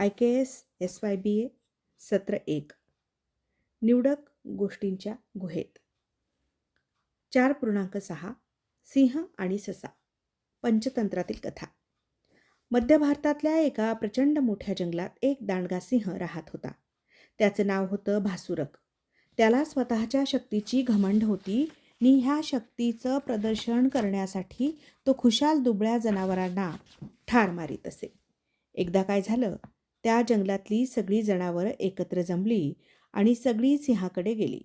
I K S S Y B A सत्र एक. निवडक गोष्टींच्या गुहेत. चार पूर्णांक सहा सिंह आणि ससा पंचतंत्रातील कथा. मध्य भारतातल्या एका प्रचंड मोठ्या जंगलात एक दांडगा सिंह राहत होता. त्याचं नाव होतं भासुरक. त्याला स्वतःच्या शक्तीची घमंड होती. आणि ह्या शक्तीचं प्रदर्शन करण्यासाठी तो खुशाल दुबळ्या जनावरांना ठार मारीत असे. एकदा काय झालं? त्या जंगलातली सगळी जनावरं एकत्र जमली आणि सगळी सिंहाकडे गेली.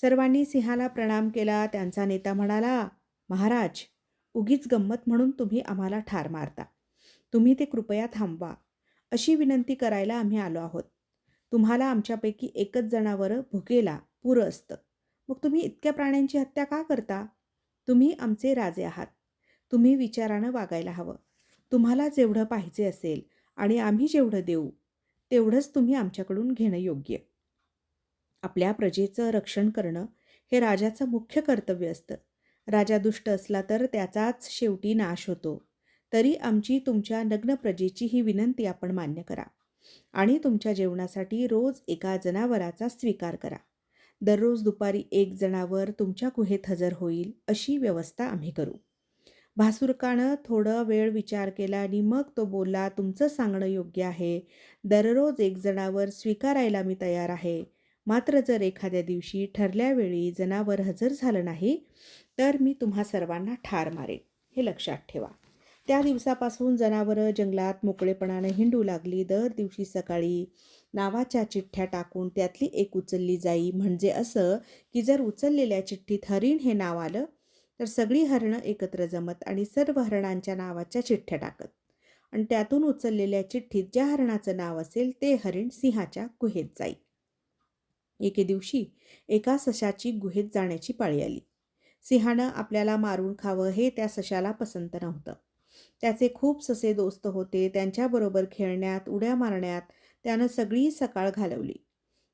सर्वांनी सिंहाला प्रणाम केला त्यांचा नेता म्हणाला महाराज उगीच गंमत म्हणून तुम्ही आम्हाला ठार मारता. तुम्ही ते कृपया थांबवा. अशी विनंती करायला आम्ही आलो आहोत. तुम्हाला आमच्यापैकी एकच जनावरं भुकेला पुरं असतं. मग तुम्ही इतक्या प्राण्यांची हत्या का करता? तुम्ही आमचे राजे आहात. तुम्ही विचारानं वागायला हवं. तुम्हाला जेवढं पाहिजे असेल आणि आम्ही जेवढं देऊ तेवढंच तुम्ही आमच्याकडून घेणं योग्य. आपल्या प्रजेचं रक्षण करणं हे राजाचं मुख्य कर्तव्य असतं. राजा दुष्ट असला तर त्याचाच शेवटी नाश होतो. तरी आमची तुमच्या नग्न प्रजेची ही विनंती आपण मान्य करा आणि तुमच्या जेवणासाठी रोज एका जनावराचा स्वीकार करा. दररोज दुपारी एक जनावर तुमच्या गुहेत हजर होईल अशी व्यवस्था आम्ही करू. भासुरकानं थोडं वेळ विचार केला आणि मग तो बोलला तुमचं सांगणं योग्य आहे. दररोज एक जणावर स्वीकारायला मी तयार आहे. मात्र जर एखाद्या दिवशी ठरल्या वेळी जनावर हजर झालं नाही तर मी तुम्हा सर्वांना ठार मारेन. हे लक्षात ठेवा. त्या दिवसापासून जनावरं जंगलात मोकळेपणानं हिंडू लागली. दर दिवशी सकाळी नावाच्या चिठ्ठ्या टाकून त्यातली एक उचलली जाई. म्हणजे असं की जर उचललेल्या चिठ्ठीत हरिण हे नाव आलं तर सगळी हरणं एकत्र जमत आणि सर्व हरणांच्या नावाच्या चिठ्ठ्या टाकत. आणि त्यातून उचललेल्या चिठ्ठीत ज्या हरणाचं नाव असेल ते हरिण सिंहाच्या गुहेत जाई. एके दिवशी एका सशाची गुहेत जाण्याची पाळी आली. सिंहानं आपल्याला मारून खावं हे त्या सशाला पसंत नव्हतं. त्याचे खूप ससे दोस्त होते त्यांच्याबरोबर खेळण्यात उड्या मारण्यात त्यानं सगळी सकाळ घालवली.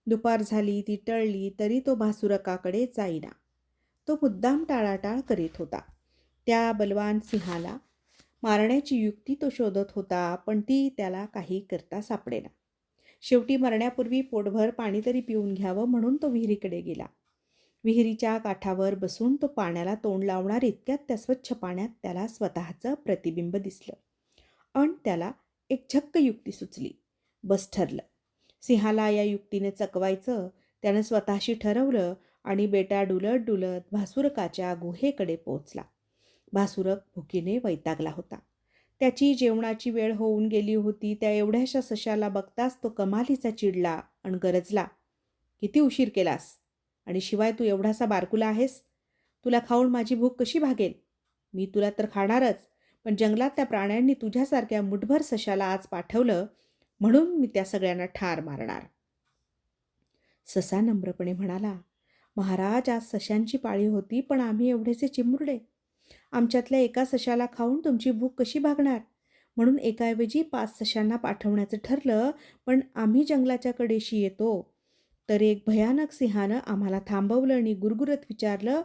दुपार झाली ती टळली तरी तो भासुरकाकडे जाईना. तो मुद्दाम टाळाटाळ करीत होता. त्या बलवान सिंहाला मारण्याची युक्ती तो शोधत होता पण ती त्याला काही करता सापडेना. शेवटी मरण्यापूर्वी पोटभर पाणी तरी पिऊन घ्यावं म्हणून तो विहिरीकडे गेला. विहिरीच्या काठावर बसून तो पाण्याला तोंड लावणार इतक्यात त्या स्वच्छ पाण्यात त्याला स्वतःचं प्रतिबिंब दिसलं. अण त्याला एक झक्क युक्ती सुचली. बस ठरलं. सिंहाला या युक्तीने चकवायचं त्यानं स्वतःशी ठरवलं आणि बेटा डुलत डुलत भासुरकाच्या गुहेकडे पोचला भासुरक भुकीने वैतागला होता. त्याची जेवणाची वेळ होऊन गेली होती. त्या एवढ्याशा सशाला बघताच तो कमालीचा चिडला आणि गरजला किती उशीर केलास? आणि शिवाय तू एवढासा बारकुला आहेस? तुला खाऊन माझी भूक कशी भागेल? मी तुला तर खाणारच पण जंगलात त्या प्राण्यांनी तुझ्यासारख्या मुठभर सशाला आज पाठवलं म्हणून मी त्या सगळ्यांना ठार मारणार. ससा नम्रपणे म्हणाला महाराज आज सशांची पाळी होती पण आम्ही एवढेसे चिमुरडे. आमच्यातल्या एका सशाला खाऊन तुमची भूक कशी भागणार? म्हणून एकाऐवजी पाच सशांना पाठवण्याचं ठरलं पण आम्ही जंगलाच्या कडेशी येतो. तर एक भयानक सिंहानं आम्हाला थांबवलं आणि गुरगुरत विचारलं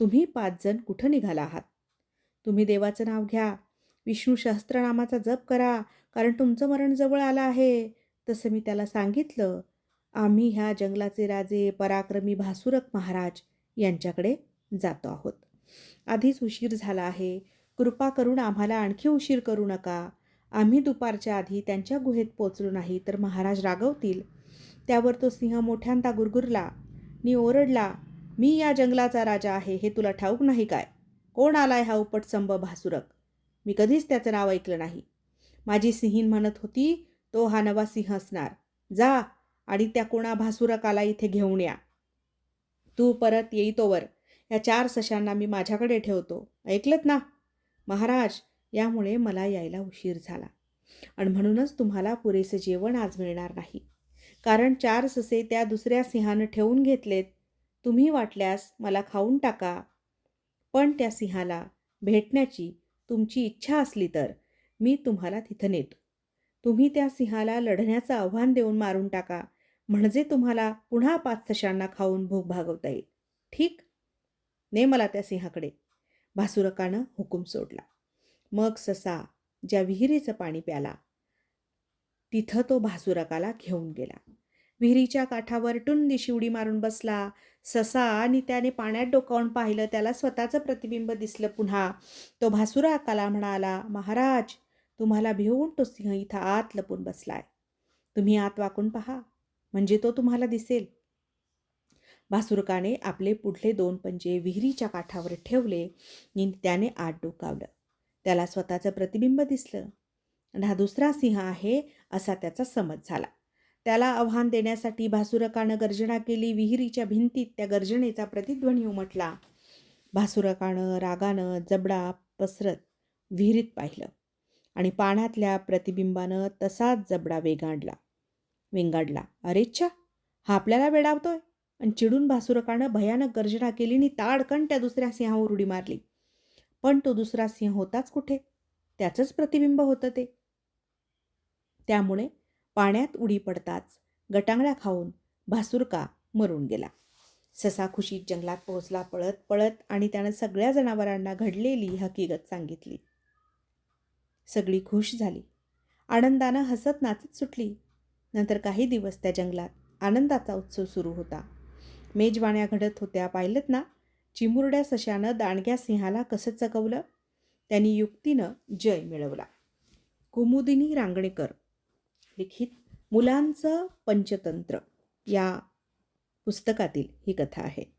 तुम्ही पाच जण कुठं निघाला आहात? तुम्ही देवाचं नाव घ्या. विष्णू सहस्त्रनामाचा जप करा कारण तुमचं मरण जवळ आलं आहे. तसं मी त्याला सांगितलं. आम्ही ह्या जंगलाचे राजे पराक्रमी भासुरक महाराज यांच्याकडे जातो आहोत. आधीच उशीर झाला आहे. कृपा करून आम्हाला आणखी उशीर करू नका. आम्ही दुपारच्या आधी त्यांच्या गुहेत पोचलो नाही तर महाराज रागवतील. त्यावर तो सिंह मोठ्यांदा गुरगुरला नी ओरडला मी या जंगलाचा राजा आहे हे तुला ठाऊक नाही काय? कोण आलाय हा उपटसंभ भासुरक? मी कधीच त्याचं नाव ऐकलं नाही. माझी सिंहीन म्हणत होती तो हा नवा सिंह असणार. जा आणि त्या कोणा भासुरकाला इथे घेऊन या. तू परत येईतोवर या चार सशांना मी माझ्याकडे ठेवतो. ऐकलत ना? महाराज यामुळे मला यायला उशीर झाला. आणि म्हणूनच तुम्हाला पुरेसे जेवण आज मिळणार नाही. कारण चार ससे त्या दुसऱ्या सिंहानं ठेवून घेतलेत. तुम्ही वाटल्यास मला खाऊन टाका. पण त्या सिंहाला भेटण्याची तुमची इच्छा असली तर मी तुम्हाला तिथं नेतो. तुम्ही त्या सिंहाला लढण्याचं आव्हान देऊन मारून टाका. म्हणजे तुम्हाला पुन्हा पाच सशांना खाऊन भूक भागवता येईल. ठीक? ने मला त्या सिंहाकडे. भासुरकानं हुकूम सोडला. मग ससा ज्या विहिरीचं पाणी प्याला तिथं तो भासुरकाला घेऊन गेला. विहिरीच्या काठावर टुंदिशी उडी मारून बसला. ससा आणि त्याने पाण्यात डोकावून पाहिलं त्याला स्वतःचं प्रतिबिंब दिसलं पुन्हा. तो भासुराकाला म्हणाला महाराज तुम्हाला भिवून तो सिंह इथं आत लपून बसलाय. तुम्ही आत वाकून पहा. म्हणजे तो तुम्हाला दिसेल. भासुरकाने आपले पुढले दोन पंजे विहिरीच्या काठावर ठेवले. आणि त्याने आत डोकावलं. त्याला स्वतःचं प्रतिबिंब दिसलं. आणि हा दुसरा सिंह आहे असा त्याचा समज झाला. त्याला आव्हान देण्यासाठी भासुरकानं गर्जना केली. विहिरीच्या भिंतीत त्या गर्जनेचा प्रतिध्वनी उमटला. भासुरकानं रागानं जबडा पसरत विहिरीत पाहिलं. आणि पाण्यातल्या प्रतिबिंबानं तसाच जबडा वेगांडला. विंगाडला. अरेच्छा हा आपल्याला वेडावतोय. आणि चिडून भासुरकानं भयानक गर्जना केली आणि ताडकन त्या दुसऱ्या सिंहावर उडी मारली. पण तो दुसरा सिंह होताच कुठे? त्याचंच प्रतिबिंब होतं ते. त्यामुळे पाण्यात उडी पडताच गटांगळ्या खाऊन भासुरका मरून गेला. ससा खुशीत जंगलात पोहोचला पळत पळत आणि त्यानं सगळ्या जनावरांना घडलेली हकीकत सांगितली. सगळी खुश झाली. आनंदानं हसत नाचत सुटली. नंतर काही दिवस त्या जंगलात आनंदाचा उत्सव सुरू होता. मेजवाण्या घडत होत्या पाहिलत ना? चिमुरड्या सशानं दांडग्या सिंहाला कसं चकवलं त्यांनी युक्तीनं जय मिळवला. कुमुदिनी रांगणेकर लिखित मुलांचं पंचतंत्र या पुस्तकातील ही कथा आहे.